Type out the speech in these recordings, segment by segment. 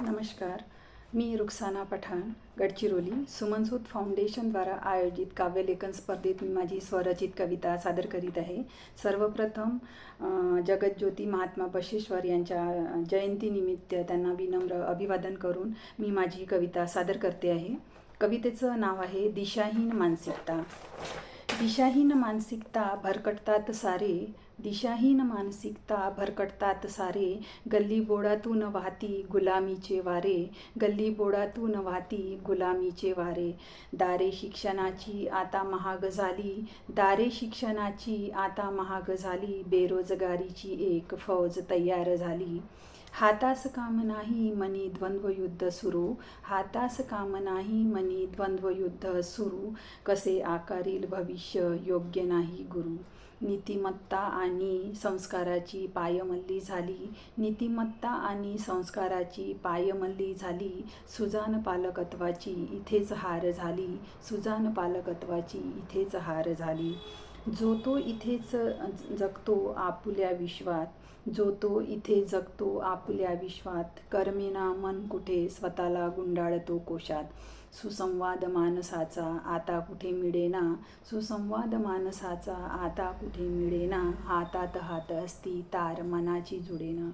नमस्कार. मी रुक्साना पठाण गडचिरोली सुमनसूत फाउंडेशनद्वारा आयोजित काव्यलेखन स्पर्धेत मी माझी स्वरचित कविता सादर करीत आहे. सर्वप्रथम जगज्योती महात्मा बशेश्वर यांच्या जयंतीनिमित्त त्यांना विनम्र अभिवादन करून मी माझी कविता सादर करते आहे. कवितेचं नाव आहे दिशाहीन मानसिकता. दिशाहीन मानसिकता भरकटतात सारे दिशाहीन मानसिकता भरकटतात सारे. गल्ली बोडातून वाहती गुलामीचे वारे. गल्ली बोडातून वाहती गुलामीचे वारे. दारे शिक्षणाची आता महाग झाली. दारे शिक्षणाची आता महाग झाली. बेरोजगारीची एक फौज तयार झाली. हातास काम नाही मनी द्वंद्वयुद्ध सुरू. हातास काम नाही मनी द्वंद्वयुद्ध सुरू. कसे आकारील भविष्य योग्य नाही गुरु? नीतिमत्ता आणि संस्काराची पायमल्ली झाली. नीतिमत्ता आणि संस्काराची पायमल्ली झाली. सुजान पालकत्वाची इथेच हार झाली. सुजान पालकत्वाची इथेच हार झाली. जो तो इथेच जगतो आपुल्या विश्वात जो तो इथे जगतो आपुल्या विश्वात कर्मेना मन कुठे स्वतःला गुंडाळतो कोशात. सुसंवाद मानसाचा आता कुठे मिळेना? सुसंवाद मानसाचा आता कुठे मिळेना? हातात हात असती तार मनाची जुडेना.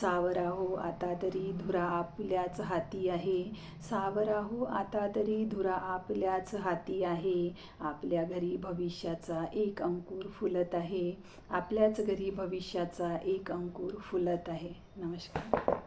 सावरा हो आता तरी धुरा आपल्याच हाती आहे. सावरा हो आता तरी धुरा आपल्याच हाती आहे. आपल्या घरी भविष्याचा एक अंकुर फुलत आहे. आपल्याच घरी भविष्याचा एक अंकुर फुलत आहे. नमस्कार.